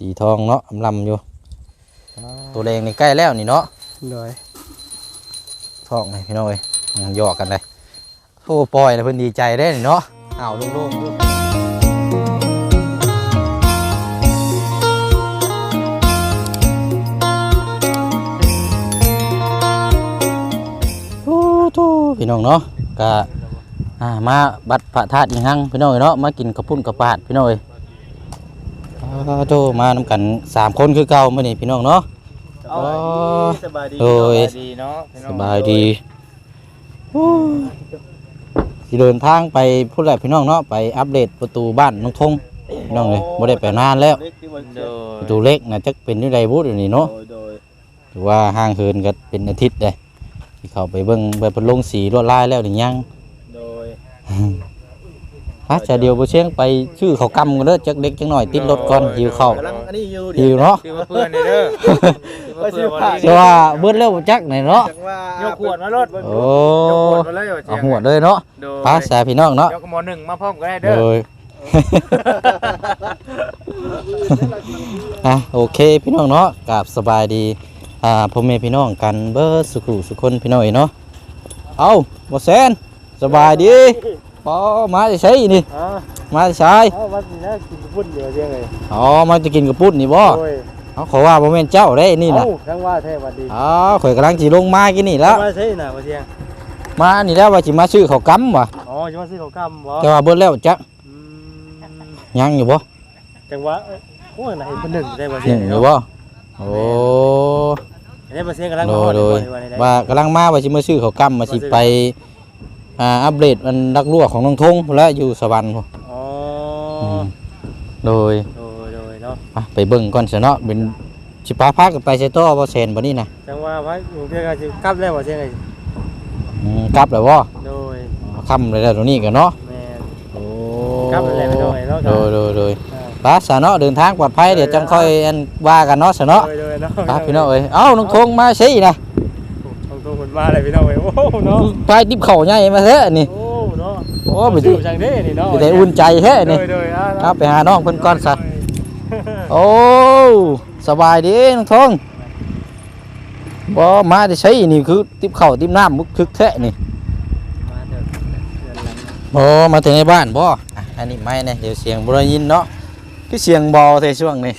สีทองเนาะอำลำอยู่ ตัวแรงนี่ใกล้แล้วนี่เนาะโดยทองนี่พี่น้องเอ้ยอืมหยอกกันเลยโทรปล่อยแล้วเพิ่นดีใจได้นี่เนาะอ้าวโล่งๆอยู่โอ้โธ่พี่น้องเนาะก็อ่ามาบัดพระธาตุอีหังพี่น้องเอ้ยเนาะมากินกระปุ้นกระปาดพี่น้องเอ้ยอ้าว โธ่มานำกันสามคนคือเก่ามื้อนี้พี่น้องเนาะ เอาสบายดีโดยสบายดีเนาะพี่น้สองบายดีสิเดินทางไปพูดแหละพี่น้องเนาะไปอัปเดตประตูบ้านน้องทงพี่น้องเลยบ่ได้ไปนานแล้ว โดยประตูเล็กนะจักเป็นที่ใดบุอยู่นี่เนาะโดยโดยถือว่าห่างเหินก็เป็นอาทิตย์เลยที่เขาไปเบิ่งไปเพนลงสีลวดลายแล้วนี่ยังโดย ฮะจะเดียวบ่เชียงไปชื่อเขากำกันเด้อจักเล็กจักหน่อยติดรถก่อนหิวข้าวกำลังอันนี้อยู่หิวเนาะคือว่าเพื่อนนี่เด้อคือว่าเพื่อนวันนี้แต่ว่าเบิดแล้วบ่จักไหนเนาะ จังว่ายกขวดมารถโอ้ ยกขวดมาเลยเอาหัวเลยเนาะโดยพาสายพี่น้องเนาะยกหมอหนึ่งมาพร้อมกันได้เลเด้อยอะโอเคพี่น้องเนาะกราบสบายดี อ่าพ่อแม่พี่น้องกันเบิดสุขุสุคนพี่น้องเนาะ เอาบ่แซนสบายดี ปอมาจะใช้นี่อ่ามาจะใช้เอาวันนี้นะกินพุ่นเดียวเชียงเลยอ๋อมาจะกินกับปุ้นนี่บ่โอ้ยเอาขอว่าบ่แม่นเจ้าได้นี่น่ะเอ้าทั้งว่าแท้วันดีอ๋อข่อยกำลังสิลงมากินนี่แล้ว มาใช่น่ะว่าเชียงมานี่แล้วว่าสิมาซื้อข้าวกำว่ะอ๋อจะมาซื้อของกำบ่แต่ว่าเบิดแล้วจักอืมยังอยู่บ่จังหวะเอ้ยโอ้ยไหนเป็นหนึ่งได้บ่เชียัยงงอยู่บ่โอ้ได้บ่เชียงกำลังโดมายฮอโดยบ่ได้ว่ากำลังมาว่าสิมาซื้อข้าวกำมาสิไป อ่าอัปเดตมันรักรั่วของน้องทงและอยู่สวรรค์พุ่นอ๋อมโดยโดยโดยเนาะอะไปเบิ่งก่อนซะเนาะเป็นสิพาพากันไปใส่ต่อบ่แซนบ่นี่นะจังหวะว่าอยู่เพียงก็สิกลับแล้วบ่เชียงไงอืมกลับแล้วบ่โดยค่ำเลยแล้วตรงนี้กันเนาะแม่น โอ้กลับแล้วไปโดยเนาะ โดยโดยโดยอ่าไปซะเนาะเดินทางปลอดภัยเดี๋ยวจังค่อยอันว่ากันเนาะซะเนาะโดยโดยเนาะไปพี่น้องเอ้ยเอ้าน้องทงมาสินะทงทงคน มาเลยพี่น้องเอ้ยโอ้โหเนาะไปติบข้าวใหญ่มาเถอะนี่โอ้เนาะโอ้ไปไปดิดูจังเด้นี่เนาะไปได้อุ่นใจแท้โดนี่ยโดยอะครับไปหาน้องเพิ่นก่อนซะโอ้สบายดีน้องทงบ่มาได้ใช้นี่คือติบข้าวติบน้ำมุกคึกแท้นี่มาเถอะเดือนหลังโอ้มาถึงในบ้านบ่อะอันนี้ไม่เนี่ยเดี๋ยวเสียงบ่ได้ยินเนาะคือเสียงเบาเท่ช่วงนี้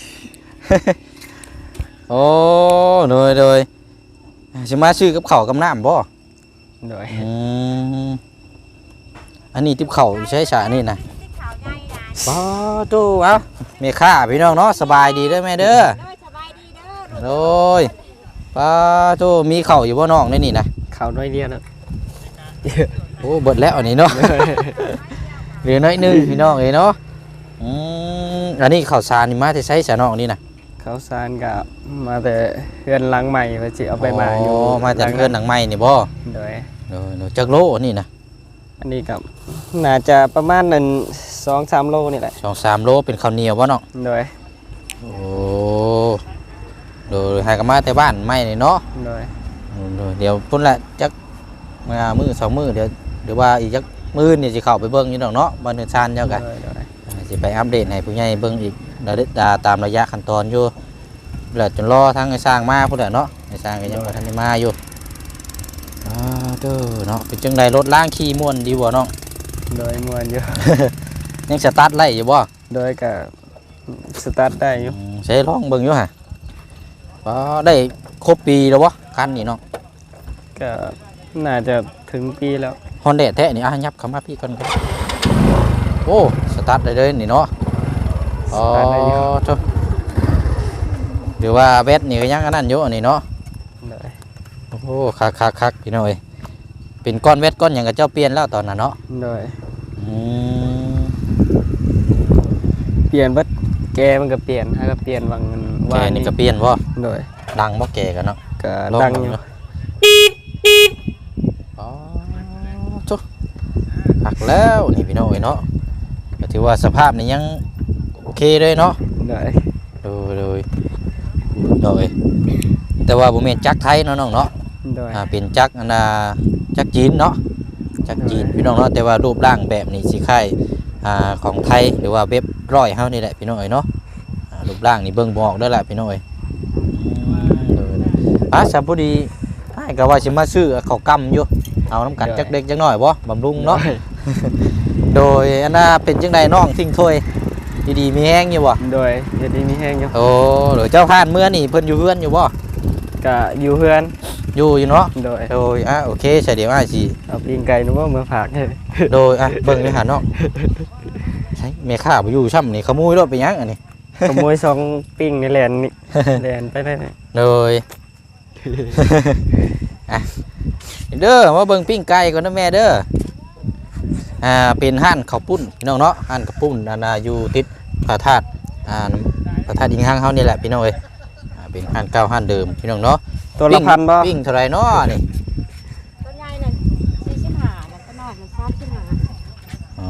โอ้โดยโดย สิมาซื้อกับข้าวกับน้ำบ่โดยอืมอันนี้ติบข้าวใช้ฉานี่นะบ่ตู้เอาแม่ค้าพี่น้องเนาะสบายดีเด้อแม่เด้อเด้อสบายดีเด้อโดยป้าตู้มีข้าวอยู่บ่น้องในนี่นะข่าวน้อยเดียวนะ โอ้เบิดแล้วอันนี้เนาะ เหลือน้อยหนึงพี่น้องเอ้ยเนาะอืมอันนี้ข้าวสารนี่มาแต่ใช้ฉาน้องนี่นะ ข้าวสารกับมาแต่เพื่อนหลังใหม่เพื่อสิเอาไปมาอยู่มาจากเพื่อนหนังไม้นี่บ่โดยเดี๋ยวเดี๋ยวจักโลอันนี่นะอันนี้กับน่าจะประมาณหนึ่งสองสามโลนี่แหละสองสามโลเป็นข้าวเหนียวบ่เนาะโดยโอ้เดี๋ยวให้กันมาแต่บ้านไม้นี่เนาะโดยเดี๋ยวเดี๋ยวพุ่นละจักมามือสองมือเดี๋ยวเดี๋ยวว่าอีกจักมือนี่สิเข้าไปเบิ่งอยู่ดอกเนาะบ้านเนินชานเจ้ากันโดยโดยสิไปอัปเดตให้ผู้ใหญ่เบิ่งอีก ระดับตาตามระยะขั้นตอนอยู่แล้วจนรอทั้งไอ้สร้างมาพุ่นแหละเนาะไอ้สร้างก็ยังบ่ทันได้มาอยู่อ่าเด้อเนาะเป็นจังไดรถล้างขี้ม่วนดีบ่น้อง โดยมวนอยู่ ยังสตาร์ทไล่อยู่บ่โดยกับสตาร์ทได้อยู่อืมใช้ลองเบิ่งอยู่ฮะบ่ได้ครบปีแล้วบ่คันนี่เนาะก็น่าจะถึงปีแล้ว ฮอนเดแท้นี่อะยับเข้ามาพี่ก่อนครับโอ้สตาร์ทได้เลยนี่เนาะ อ๋อสตาร์ทได้อยู่โถ่หรือว่าแบตนี่ก็ยังอันนั้นอยู่อันนี้เนาะโดยโอ้คักคักคักพี่น้อยเป็นก้อนแบตก้อนอย่างกับเจ้าเปลี่ยนแล้วตอนนั้นเนาะโดยอืมเปลี่ยนบัดแกมันก็เปลี่ยนฮะก็เปลี่ยนวางเงินแกนี่ก็เปลี่ยนบ่โดยดังบ่แกกันเนาะก็ลองดังเบิ่อยู่เนาะอ๋อโถ่คักแล้วนี่พี่น้อยเนาะก็ถือว่าสภาพนี่ยังโอ เคเลยเนาะโดยโดยโดยโดยแต่ว่าบ่แม่นจักรไทยเนาะน้องเนาะโดยอ่าเป็นจักรอันน่ะจักรจีนเนาะจักรจีนพี่น้องเนาะแต่ว่ารูปร่างแบบนี้สิคล้ายอ่าของไทยหรือว่าเว็บร้อยเฮานี่แหละพี่น้องเอ้ยเนาะอ่ารูปปร่างนี่เบิ่งบออกได้อละพี่น้อยอืมป้าสัมพอดีให้ก็ว่าสิมาซื้อเขาวกำอยู่เอาน้ำกันจักเด็กจักน้อยบ่บำรุงเนาะโดยอันน่าเป็นจังใดน้องทิ้งถ้วย ดีๆมีแห้งอยู่บ่โดยเดี๋ยวนี้มีแห้งอยู่โอ้เดี๋ยวเจ้าผ่านเมื่อนี่เพิ่นอยู่เพื่อนอยู่บ่ก็อยู่เพื่อนอยู่อยู่เนาะโดยโดยอะโอเคใช่เดี๋ยวอ้ายสิเอาปีงไก่นึกว่ามือฝากให้โดยอะเบิ่งเลยหาน้องใช่แม่ข้าบ่อยู่ช่ำนี่ขโมยรถไปยังอันนี้ขโมยซองปิ้งในแลนนี่แลนไปได้นี่โดยอะเด้อมาเบิ่งปิ้งไก่ก่อนนะแม่เด้อ อ่าเป็นห้านข้าวปุ้นพี่น้องเนาะห้านข้าวปุ้นอันน่ะอยู่ติดพระธาตุอ่าพระธาตุอิงห้างเฮานี่แหละพี่น้องเอ้ยอ่าเป็นห้านเก่าห้านเดิมพี่น้องเนาะตัวละพันบ่ปิ้งเท่าไหรเนาะนี่ต้นใหญ่น่ะสี่สิบห้าแล้วก็น้อยมันสามสิบห้าอ๋อ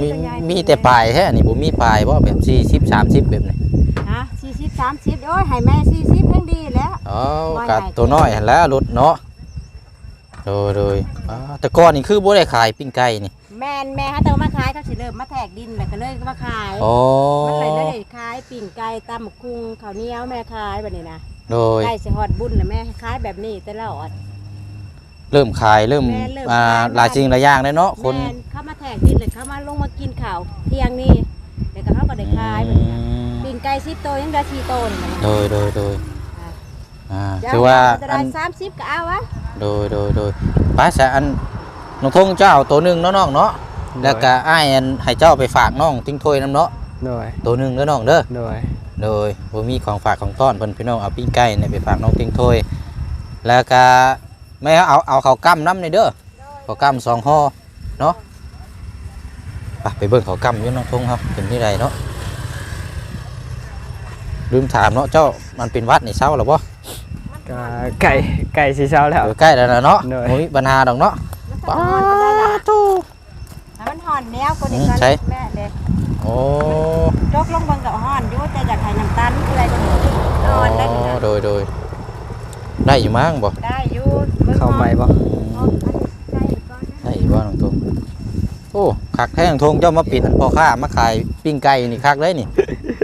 มีมีแต่ปลายแท้นี่บ่มีปลายบ่แบบ40 30แบบนี้นะสี่สิบสามสิบโอ้ยให้แม่สี่สิบเพิ่งดีแล้วอ๋อว่ากัใหญ่ตัวน้อยหั่นแหล้วรถเนาะ โดยโดยอ่าแต่ก่อนนี่คือบ่ได้ขายปิ้งไก่นี่แม่นแม่ฮะแต่ว่ามาขายเขาสิเริ่มมาแทกดินแล้วก็เลยมาขายอ๋อมันเลยเลยขายปิ่งไก่ตำบักคุงข้าวเหนียวแม่ขายแบบนี้นะโดยใกล้สิฮอดบุญแล้วแม่ขายแบบนี้แต่ละอด เริ่มขายเริ่มแม่เริ่มอ่าขาย หลายสิ่งหลายอย่างเลยเนาะคนแม่นเข้ามาแทกดินเลยเข้ามาลงมากินข้าวเที่ยงนี่แล้วก็เขาก็ได้ขายแบบนี้นะอืมปิ่งไก่สิบโตวยังได้สี่โตวนี่นะโดยโดยโดยอ่าเดี๋ยคือว่าจะอัได้นสามสิบก็เอาวะ โดยโดยโดยป้าสะอันน้องทงเจ้าตัวหนึงเนาะน้องเนาะแล้วก็อ้ายอันให้เจ้าไปฝากน้องทิ้งถ้วยน้ำเนาะโดยตัวหนึงเด้อน้องเด้อโดยโดยบ่มีของฝากของต้อนเพิ่นพี่น้องเอาปิ้งไก่เนี่ยไปฝากน้องทิ้งถ้วยแล้วก็แม่เอาเอาข้าวกั้มน้ำในเด้อข้าวกั้มสองห่อเนาะไปไปเบิ่งข้าวกั้มอยู่น้องทงครับเป็นที่ไรเนาะลืมถามเนาะเจ้ามันเป็นวัดนี่เช้าหรอบ่ ก็ไก่ไก่สีเช้าแล้วเออใกล้แล้วนะเนาะได้บ่มีปัญหาดอกเนาะมันป้าก็ฮอนไปได้ละทูให้มันห่อนแนวก็ดีอืมกันใช่ แม่เด็กโอ้จกลงเบนกับห่อนอยู่แต่อยากให้น้ำตาลอะไรก็ดีนอนได้นี่นะโดยโดยได้อยู่มั้งบ่ได้อยู่บิ่งเข้าใหม่บ่ห่อนได้ก่อนนะได้อยู่บ่น้องทงโอ้คักแท้น้องทงเจ้ามาปิดอันพอค้ามาขายปิ้งไก่นี่คักเลยนี่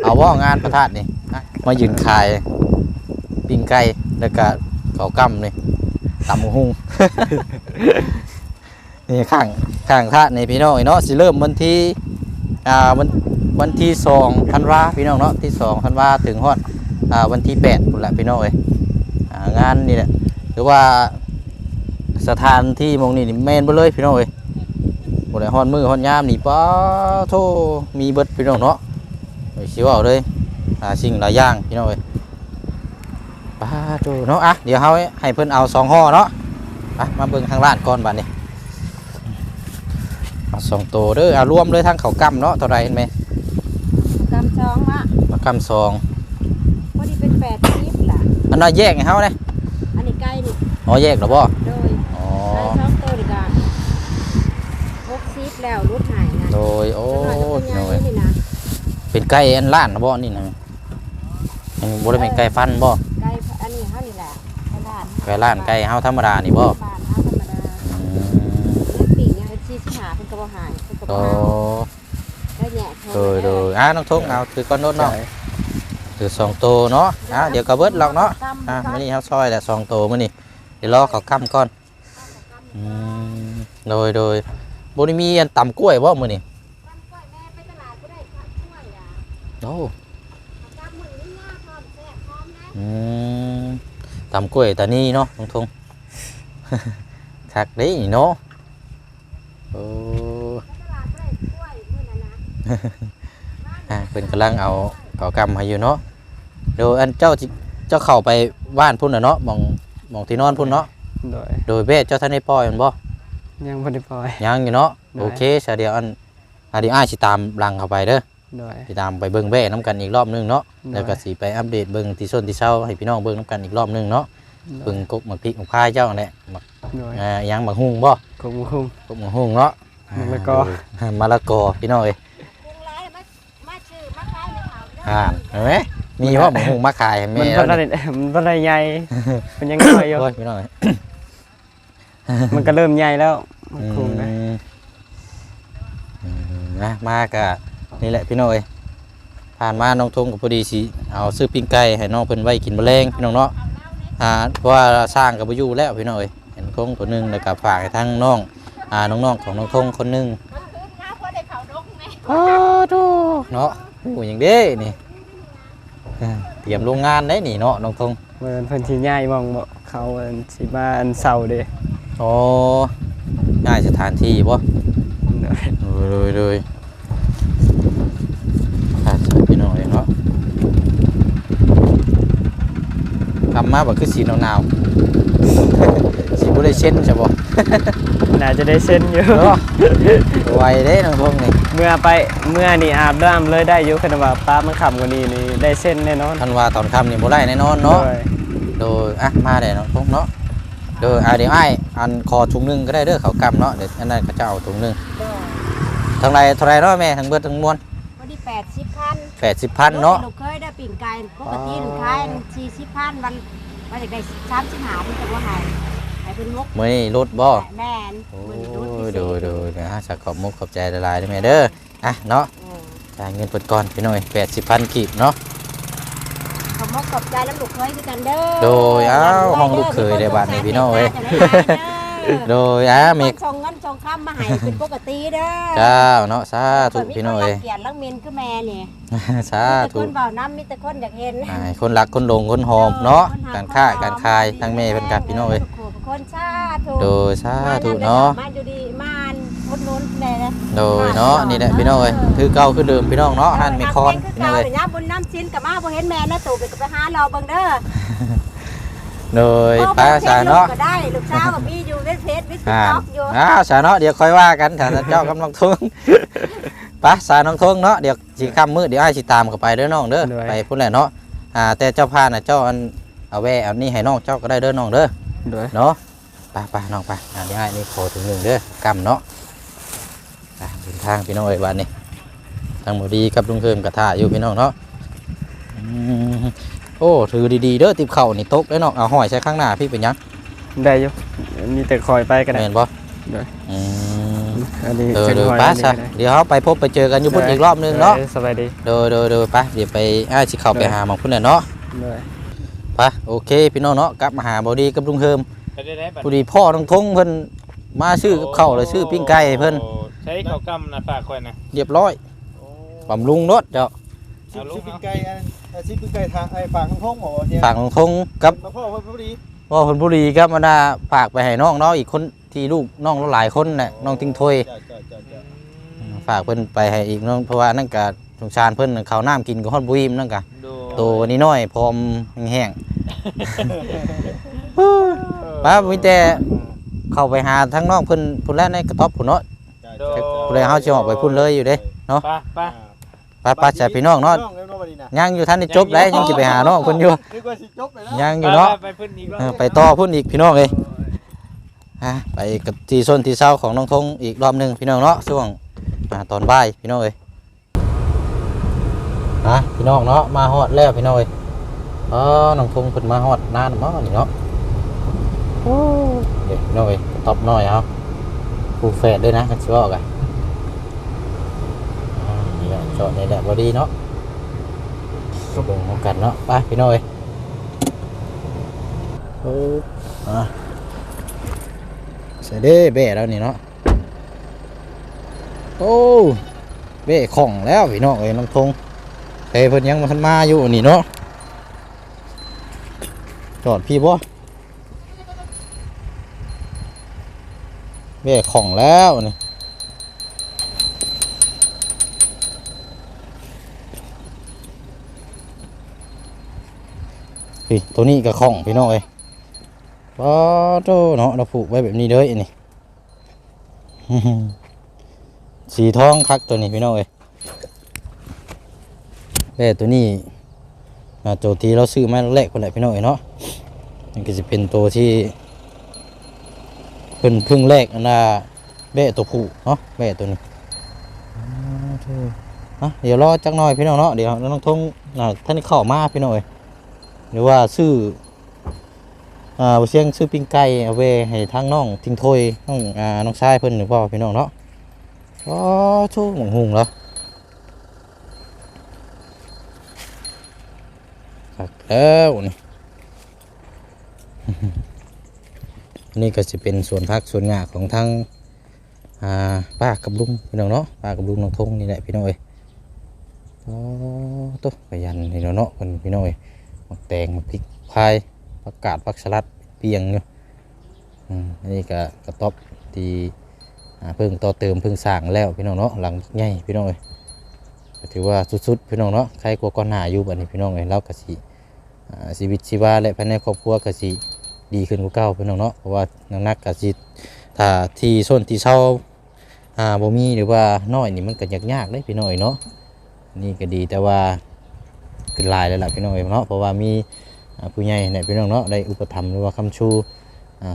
เอาว่างานพระธาตุนี่นะมายืนขาย ปิ้งไก่แล้วก็ข้าวกั้มนี่ตำหุงนี่ข้างข้างท่าในพี่น้องเนาะสิเริ่มวันที่อ่าวันวันที่สองธันวาพี่น้องเนาะที่สองธันวาถึงฮอดอ่าวันที่แปดพุ่นละพี่น้องเอ้ยอ่างานนี่แหละหรือว่าสถานที่มองนี่นี่แมนบ่เลยพี่น้องเอ้ยบ่ได้ฮอดมือฮอดยามนี่ป้าโทมีเบิดพี่น้องเนาะไปสิเว้าเลยอ่าสิ่งหลายอย่างพี่น้องเอ้ย ป้าโทเนาะอะเดี๋ยวเฮาให้เพิ่นเอาสองห่อเนาะอะมาเบิ่งทางร้านก่อนบัดนี้เอาสองตัวเด้อเอารวมเลยทั้งเขาวกำเนาะเท่าไรเห็นไหมกำซองมะมากำซองพอดีเป็นแปดทิพล่ะอันนั้นแยกไงเฮาเนี่ยอันนี้ใกล้นี่อ๋อแยกเหรอบ่โดยอ๋อใกล้ช่องโตดีกว่าหกซิปแล้วรุดหายนะโดยโอ้จะน้อยยก็เป็นใหญ่นี่นะเป็นไก่อันล้านนะบ่นี่นะอันนี้บ่ได้เป็นไก่ฟันบ่ ไก่อันนี้เท่านี่แหละไก่ล้านไก่ล้านไก่เฮาธรรมดานี่บ่บ้านเฮาธรรมดาอืมแล้วปีกเนี่ยเป็นสี่สิบห้าเป็นกระบอกหายเป็นกระบโอ้อกหายแล้วแหน่โดยโดยอะน้องทงเอาถือก้อนโน้ตเนาะใช่ถือสองตัวเนาะอะเดี๋ยวก็เบิดหรอกเนาะอะมื้อนี้เฮาซอยแหละสองตัวมื้อนี้เดี๋ยวรอเขากำก่อนอืมโดยโดยบ่ได้มีอันตำกล้วยบ่มื้อนี้ไปตลาดก็ได้ค่ะช่วยอะโอ้กำมือนี่ยากพร้อม ตำกล้วยตานี่เนาะทงทงคักเด้เนาะโอ้ไปตลาดก็ได้ช่วยมื้อนั้นนะอะเพิ่นกำลังเอาเกากำให้อยู่เนาะเดี๋ยวอันเจ้าจิเจ้าเข้าไปบ้านพุ่นน่ะเนาะหมองหมองที่นอนพุ่นเนาะโดยโดยเบสเจ้าท่านได้ปล่อยมันบ่ยังบ่ได้ปล่อยยังอยู่เนาะได้โอเคซะเดี๋ยวอันอันนี้อ้ายสิตามหลังเข้าไปเด้อ โดยสิตามไปเบิ่งแว่น้ำกันอีกรอบหนึงเนาะได้ แล้วก็สิไปอัปเดตเบิ่งที่ส้นที่เช้าให้พี่น้องเบิ่งน้ำกันอีกรอบหนึงเนาะเบิ่งกกหมักพริกหมักพายเจ้านั่นแหละหมักโดยอ่ายังหมักหุ่งบ่คุ้มคุ้มกบหมูหุ่งเนาะมะละกอ อ่ามะละกอพี่น้องเอ้ยปรุงหลายมามาชื่อมาขายในเขาเด้อ่าเห็นไหมมีว่าหมูหุ่งมาขายให้มัแม่นแล้วบ่ได้นี่มันบ่ได้ใหญ่มันยังน้อยอยู่โอ้ยพี่น้องเอ้ยมันก็เริ่มใหญ่แล้วมันคุ้มนะ อืมอืมนะมากะ นี่แหละพี่น้องเอ้ยผ่านมาน้องทงกับพอดีสิเอาซื้อปิ้งไก่ให้น้องเพิ่นไว้กินแมลงพี่น้องเนาะอ่าเพราะว่าสร้างกับบ่อยู่แล้วพี่น้องเอ้ยเห็นทงตัวหนึงแล้วก็ฝากให้ทั้งน้องอ่าน้องๆของน้องทงคนหนึงอ้าวโธ่เนาะโอ้ยังเด้นี่อ่าเตรียมโรงงานได้นี่เนาะน้องทงเมื่อเพิ่นสิย้ายหมองบ่เขาอันสิมาอันเสาเด้โอ้ง่ายสถานที่บ่โดยเลยเลยเลยขาดสักพี่น้อยเนาะทำ มาแบบคือสีหนาวๆสีบุได้เช่นใช่ปะน่าจะได้เส้นอยู่ เนาะ ไวเด้น้องพงนี่เมื่อไปเมื่อนี่อาบน้ำเลยได้อยู่คันว่าป้ามันขับกว่านี้นี่ได้เส้นแน่นอนทันว่าตอนค่ำนี่บ่ได้แน่นอนเนาะโดยโดยอะมาเด้น้องพงเนาะโดยอะเดี๋ยวไอ้ายอันคอถุงหนึงก็ได้เด้อเขาวกำเนาะเดี๋ยวอันนั้นก็จะเอาถุงหนึงเด้งไรเท่าไรเนาะแม่ทั้งเบิดทั้งมวลพอดีแปดสิบพันแปดสิบพันเนาะลูกเค ได้ปิ่งไก่ปกติลูกค้ายสี่สิบพันวันวันเด็กได้สามสิบหาที่แต่ว่าหายหายเป็นมกมื้อนี้รถบ่แม่นโอ้มันรุดยดูดูนะฮะสักขอบมุกขอบใจละลายด้วยแม่เด้ออะเนาะจ่ายเงินเปิดก่อนพี่หน่อยแปดสิบพันกีบเนาะ ขอบมกขอบใจแล้วลูกเคยคือกันเด้อโดยอ้าวห้องลูกเคยได้บาทนี่พี่น้องเอ้ย โดยอะมีมีส่งเงินส่งคำมาให้เป็นปกติเด้อเจ้าเนาะสาธุพี่น้องเอ้ยเกียรติลังมินคือแม่นี่สามีแต่ธุคนเบาน้ำมีแต่คนอยากเห็นอ่าคนรักคนหลงคนหอมเนาะการค้าการขายทั้งแม่เป็นกับพี่น้องเอ้ยคนชาธุโดยสาธุเนาะมาอยู่ดีมานพุดหนุนแน่นะโดยเนาะนี่แหละพี่น้องเอ้ยคือเก่าคือเดิมพี่น้องเนาะหันไม่คอนคือพี่น้อเก่างเอ้ยเดี๋ยวนะบุญน้ำชิ้นกับมาบ่เห็นแม่นะตู่ไปกับไปหาเราเบังเด้อ โดยพ่อป้าบ่สาเห็นลูเนาะกก็ได้ลูกสาวกับพี่อยู่เว็บเพจวิทอ่าต็อกอยู่อ้าวสาเนาะเดี๋ยวค่อยว่ากันถ้าเจ้ากำลังทุ่งไปสาน้องทงเนาะเดี๋ยวสิค่ำมืดเดี๋ยวไอ้ายสิตามเข้าไปเด้อน้องเด้อไปพุ่นแหละเนาะอ่าแต่เจ้าพาน่ะเจ้าอันเอาแว่เอานี่ให้น้องเจ้าก็ได้เด้อน้องเด้อโดยเนาะไปไปน้องไปอ่าเดี๋ยวไอ้ายนี่ขอถึงหนึ่งเด้อกำเนาะไปเดินทางพี่น้องเอ้ยวันนี้ทางหมดีกับลุงเพิ่มกระทาอยู่พี่น้องเนาะอืม โอ้ถือดีๆเด้อติบเข่านี่ตกแล้วน้องเอาห้อยใช้ข้างหน้าพี่เป็นหยังได้อยู่มีแต่คอยไปก็ได้แม่นบ่ได้อืมอันนี้เออจังเดี๋ยวหอยไปอันนี้ซะก็ได้เดี๋ยวเขาไปพบไปเจอกันอยู่พุ่นอีกรอบนึงเนาะออสบายดีโดยโดยโดยไปเดี๋ยวไปอ้ายสิเข้าไปหาหมองพุ่นแหละเนาะโดยไปโอเคพี่น้องเนาะกลับมาหาบอดีกับลุงเฮิมไปได้ได้บัดพอดีพ่อน้องทงเพิ่นมาซื้อกับข้าวเลยซื้อปิ้งไก่ให้เพิ่นโอ้ใช้ข้าวกำนะฝากคอยนะเรียบร้อยบำรุงรถเจ้าเอาลูชิกปปิ้เอางไก่ อันอ่าชิปปิ้งไก่ทางไอ้ฝากข้างท้องหมอเนี่ยฝากน้องทงกับมาพ่อพ่อพอดีพ่อเพิ่นบุรีครับมาดาฝากไปให้น้องเนาะอีกคนที่ลูกน้องเราหลายคนน่ะน้องติงถวย จ้ะจ้ะจ้ะจ้ะฝากเพิ่นไปให้อีกน้องเพราะว่านั่นก็สงสารเพิ่นข้าวน้ำกินก็ฮอดบุอิ่มนั่นก็ดูโตวันนี้น้อยพร้อมแห้งๆป้ามีแต่เข้าไปหาทั้งน้องเพิ่นพุ่นแล้วในกระต๊อบพุ่นเนาะ จ้ะดูจ้ะพุ่นเลยเฮาสิออกไปพุ่นเลยอยู่เด้ไป้าป้าป้าป้าจะพี่น้องเนาะน้องเร็วๆบัดนี้น่ะยังอยู่ท่านได้จบได้ยังสิไปหาน้องเพิ่นอยู่นึกว่าสิจบไปแล้วยังอยู่เนาะไปพื้นอีกรอบเออไปต่อพุ่นอีกพี่น้องเอ้ยฮะไปกับที่ส้นที่เศร้าของน้องทงอีกรอบหนึงพี่น้องเนาะช่วงอ่าตอนบ่ายพี่น้องเอ้ยฮะพี่น้องเนาะมาฮอดแล้วพี่น้องเอ้ยอ๋อน้องทงเพิ่นมาฮอดนานบ่นี่เนาะโอ้เด็กพี่น้องเอ้ยกระต๊อบน้อยเอาผู้แฝดด้วยนะกันสิบอกกันอ่านี่แหละ จอดในแหละบ่ดีเนาะก็บ่งกันเนาะไปพี่น้องเอ้ยโอ้อะใส่เด้เบ้แล้วนี่เนาะโอ้เบ้ของแล้วพี่น้องเอ้ยน้องทงเฮ้ยเพิ่นยังมาทันมาอยู่นี่เนาะจอดพี่บ่เบ้ของแล้วนี่ พี่ตัวนี้ก็ของพี่น้องเอ้ยปอโตเนาะเราผูกไว้แบบนี้เลยนี่สีทองคักตัวนี้พี่น้องเอ้ยแม่ตัวนี้อ่าตัวที่เราซื้อมาแรกคนแหละพี่น้องเอ้ยเนาะนี่ก็จะเป็นตัวที่เพิ่นเพึ่งแรกอันน่ะแม่ตัวผู้เนาะแม่ตัวนี้อ่าโถ่อะเดี๋ยวรอจักหน่อยพี่น้องเนาะเดี๋ยวน้องทงอ่าท่านเข้ามาพี่น้องเอ้ย หรือว่าซื้ออ่าเสียงซื้อปิ้งไก่เอาไว้ให้ทางน้องทิ้งถ้วยน้องอ่าน้องชายเพิ่นหรือเปล่าพี่น้องเนาะอ๋อโชคหมองหุงแล้วแล้วนี่นี่ก็จะเป็นส่วนพักส่วนหญ้าของทั้งอ่าป้ากับลุงพี่น้องเนาะป้ากับลุงน้องทงนี่แหละพี่น้องเอ้ยโอ้ตุ๊ขยันนี่เนาะเนาะเพิ่นพี่น้องเอ้ย มักแตงมักพริกพายผักกาดผักสลัดเปียงอยู่อืมอันนี้ก็กระต๊อบที่เพิ่งต่อเติมเพิ่งสร้างแล้วพี่น้องเนาะหลังใหญ่พี่น้องเอ้ยถือว่าสุดๆพี่น้องเนาะใครกลัวก้อนหนาอยู่บัดนี้พี่น้องเอ้ยเราก็สิอ่าชีวิตชีวาและภายในครอบครัวก็สิดีขึ้นกว่าเก่าพี่น้องเนาะเพราะว่านักนักกะสิถ้าที่ส้นที่เช่าอ่าบ่มีหรือว่าน้อยนี่มันก็ยากยากเลยพี่น้อยเนาะนี่ก็ดีแต่ว่า ขึ้นลายแล้วล่ะพี่น้อยเนาะเพราะว่ามีผู้ใหญ่เนี่ยพี่น้องเนาะได้อุปถัมภ์หรือว่าคำชู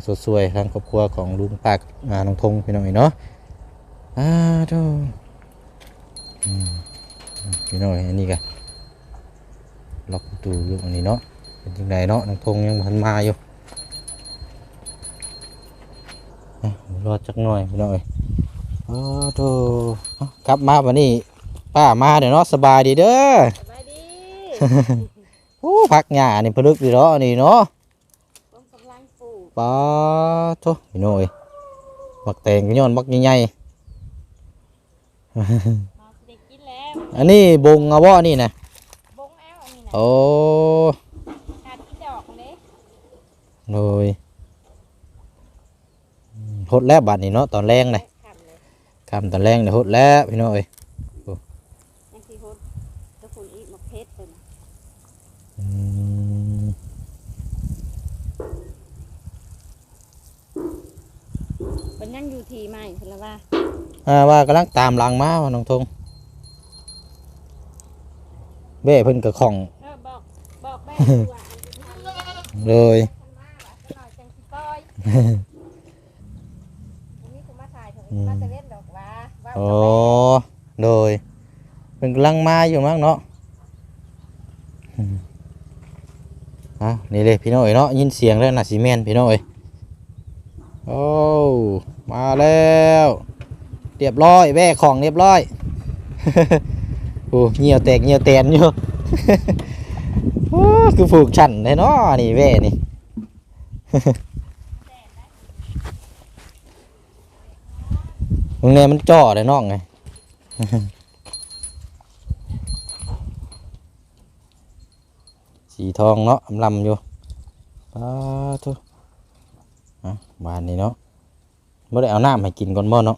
สดสวยทางครอบครัวของลุงปากน้องทงพี่น้องเนาะอ่าโธ่พี่น้อยอันนี้ก็ล็อกประตูอยู่อันนี้เนาะเป็นจังไดเนาะน้องทงยังบ่ทันมาอยู่รอจักหน่อยพี่น้อยอ้โธ่เอากลับมาวันนี้ป้ามาเดี๋ยวเนาะสบายดีเด้อสบายดี อ้พักหญ้านี่พลึกดีเนาะนี่เนาะต้องกำลังปลูกป้าโธ่พี่น้อยบักแตงก็ย้อนบักใหญ่มาสิได้กินแล้วๆอันนี้บงเอาบ่นี่นะบงแอวอันนี้นะโอ้ขาดกินดอกเลยโอ้ยอืมหดแล้วบัดนี้เนาะตอนแรงเลยขำเลยคำตอนแรงเนี่ยหดแล้วพี่น้อยยังสิโหดตะฝุ่นอีกมะเพชรเป็น อืม มันยังอยู่ ทีใหม่เพิ่นละว่าอ่าว่ากำลังตามหลังมาว่าน้องทงเบ้เพิ่นกับของเออบอกบอกแม่ดูว่าอันที่ทำแล้วเลยคนมาว่าจะหน่อยจังสิปล่อยอันนี้คุณมาถ่ายเถอะมาจะเล่นดอกว่าว่าโอ้จะแม่โดยเป็นกำลังมาอยู่มั้งเนาะอืมอะนี่เลยพี่น้อยเนาะยินเสียงแล้วน่ะซีเมนพี่น้อยโอ้ มาแล้วเรียบร้อยแว่ของเรียบร้อยโอ้เหี่ยวแตกเหี่ยวแตนอยู่คือผูกฉันเลยเนาะนี่แว่นี่มึงเนี่ยมันจ่อเลยน้องไงสีทองเนาะอำลำอยู่ป้าทุอะบ้านนี้เนาะ ไม่ได้เอาน้ำให้กินก่อนบ่เนาะ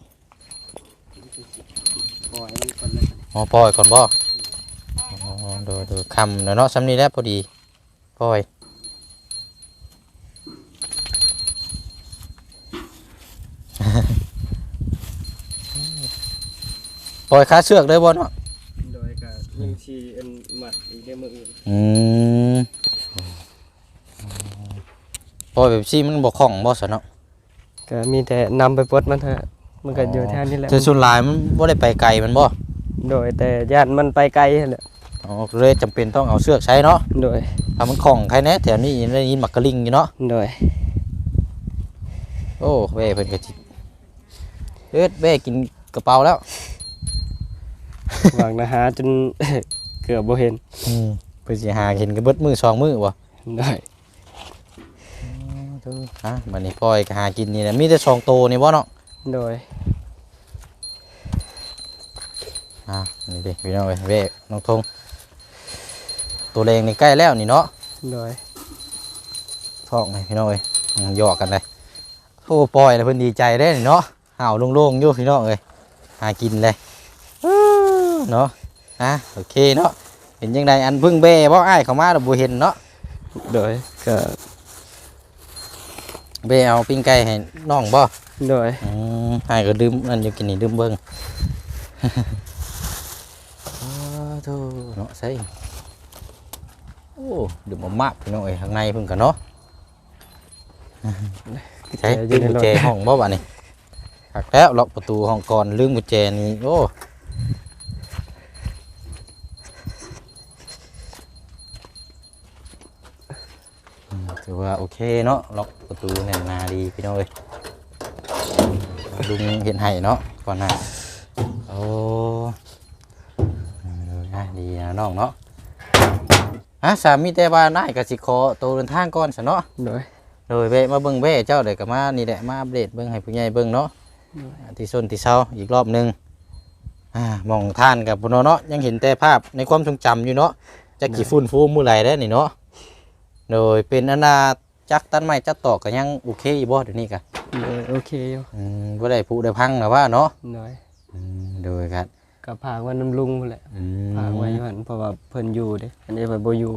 ปล่อยมันก่อนเลยอ๋อปล่อยก่อนบ่อ๋อเดูดูคำเนาะเนาะซ้ำนี้แหล้วพอดีปล่อยปล่อยขาเชือกได้บ่เนาะโดยก็ยิงชีอันหมัดอีกได้มืออื่นอืมปล่อยแบบซี่มันบ่คล่องบ่ซะเนาะ ก็มีแต่นำไปปลดมันเถอะมันก็อยู่แท่นี้แหละแต่ส่วนหลายมันบ่ได้ไปไกลมันบ่โดยแต่ญาติมันไปไกลนั่นแหละอ๋อเลยจำเป็นต้องเอาเชือกใช้เนาะโดยถ้ามันคล่องใครแน่แถวนี้ได้ยินมักกะลิงอยู่เนาะโดยโอ้เว้เพิ่นก็สิเอ็ดเว้กินกระเป๋าแล้วหวังนะหาจนเกือบบ่เห็นอืมเพิ่นสิหาเห็นก็เบิดมือสองมือบ่โด ยฮะบัดนี้ปล่อยก็หากินนี่แหละมีแต่สองโตวนี่บ่เนาะโดยอ่านี่เด้พี่น้องเอ้ยเว้น้องทงตัวแรงนี่ใกล้แล้วนี่เนาะโดยท้องให้พี่น้องเอ้ยอืมหยอกกันเลยโอ้ปล่อยแล้วเพิ่นดีใจได้นี่เนาะห่าวโล่งๆอยู่พี่น้องเอ้ยหากินเลยอื้อเนาะอะโอเคเนาะเป็นยังไงอันเพึ่งเบ้บ่อ้ายเข้ามาแล้วบ่เห็นเนาะโดยก็ เบ้เอาปิ้งไก่ให้น้องบ่โดยอืมอ้ายก็ดื่มนั่นอยู่กินนี่ดื่มเบิ่ง อ้าวโธ่เนาะใส่โอ้ดื่มมามากพี่น้องเอ้ยข้างในเพิ่นก็เนาะ ใช่ลืมกุญแจห้องบ่วะนี่หักแล้วล็อกประตูห้องก่อนลืมกุญแจนี่โอ้ ถือว่าโอเคเนาะล็อกประตูแน่นหนาดีพี่น้องเอ้ยลุงเห็นให้เนาะก่อนหน้าโอ้เออนะดีนะน้องเนาะฮะสามีแต่ว่าได้ก็สิขอตัวเดินทางก่อนซะเนาะ โดย โดยแวะมาเบิ่งแว่เจ้าเดี๋ยวก็มานี่แหละมาอัปเดตเบิ่งให้ผู้ใหญ่เบิ่งเนาะที่ส้นที่เช้าอีกรอบหนึงอ่ามองท่านกับพุ่นเนาะยังเห็นแต่ภาพในความทรงจำอยู่เนาะจะกี่ฝุ่นฟูมือไหลได้อนี่เนาะ โดยเป็นอนาจักตันไม้จักตอกก็ยังโอเคอยู่บ่เดี๋ยวนี้ก็โดยโอเคอยู่อืมบ่ได้ผุได้พังนะว่าเนาะโดยอืมโดยครับก็พากไว่าน้ำลุงพุ่นแหละอืพากไว้มอยู่หั่นเพราะว่าเพิ่นอยู่เด้อันนี้เพิ่นบ่อยู่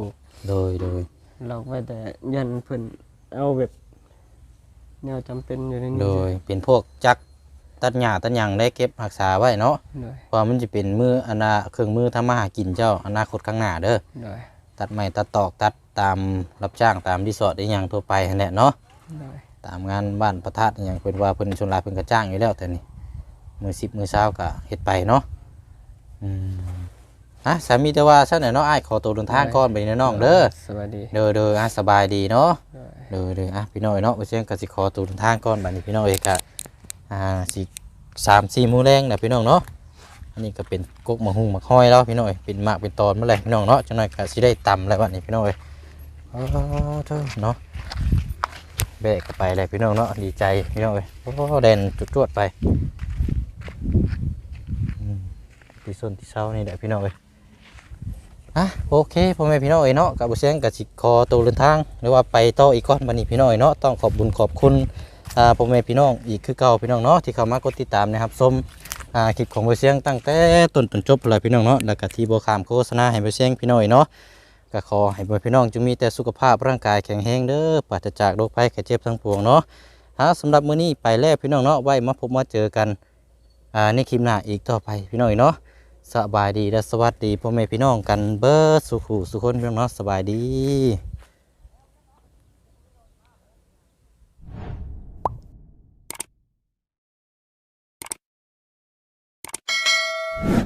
โดยโดย เราไว้แต่ยันเพิ่นเอาแบบแนวจำเป็นอยู่ในนี้โดยเป็นพวกจักตัดหญ้าตัดหยังได้เก็บรักษาไว้เนาะโดยเพราะมันจะเป็นมืออนาเครื่องมือทำมาหากินเจ้าอนาคตข้างหน้าเด้อโดย ตัดไม้ตัดตอกตัดตามรับจ้างตามรีสอร์ทได้อย่างทั่วไปนั่นแหละเนาะโดยตามงานบ้านประทัดอหย่างเป็นว่าเพิ่นชนหลายเพิ่นก็จ้างอยู่แล้วแต่นี่มือสิบมือเช้าก็เฮ็ดไปเนาะอืมอะสามีแต่ว่าซั่นน่ะเนาะอ้ายขอตัวเดินทางก่อนไปเด้อน้องเด้อ สวัสดี เด้อเด้ออะสบายดีเนาะโดยเด้อเด้ออะพี่น้อยเนาะไปเชียงก็สิขอตัวเดินทางก่อนบัดนี้พี่น้อยก็อ่าสิสามสี่มื้อแรงน่ะพี่น้องเนาะ อันนี้ก็เป็นกกมะฮุ่งมะห้อยแล้วพี่น้อยเป็นหมากเป็นตอนเมื่อไรพี่น้องเนาะจังหน่อยก็สิได้ตำแล้วบัดนี้พี่น้อยอ๋อเด้อเนาะแบกไปเลยพี่น้องเนาะดีใจพี่น้องเอ้ยโอ้แดนจุดจวดไปอืมที่ส้นที่เช้านี่แหละพี่น้องเอ้ยอะโอเคพ่อแม่พี่น้องเอ้ยเนาะกับบุเซงกับสิคอตัวเดินทางหรือว่าไปต่ออีกก้อนบันนี้พี่น้องเอ้ยเนาะต้องขอบบุญขอบคุณอ่าพ่อแม่พี่น้องอีกคือเก่าพี่น้องเนาะที่เข้ามากดติดตามนะครับชม อ่าคลิปของบุเซียงตั้งแต่ต้นจนจบเลยพี่น้องเนาะแล้วก็ที่โบขามโฆษณาให้บุเซียงพี่น้อยเนาะก็ขอให้พ่อพี่น้องจงมีแต่สุขภาพร่างกายแข็งแรงเด้อปราศจากโรคภัยไข้เจ็บทั้งปวงเนาะฮะสำหรับมื้อนี้ไปแล้วพี่น้องเนาะไว้มาพบมาเจอกันอ่าในคลิปหน้าอีกต่อไปพี่น้องเนาะสบายดีและสวัสดีพ่อแม่พี่น้องกันเบิดสุขุสุขคนพี่น้องเนาะสบายดี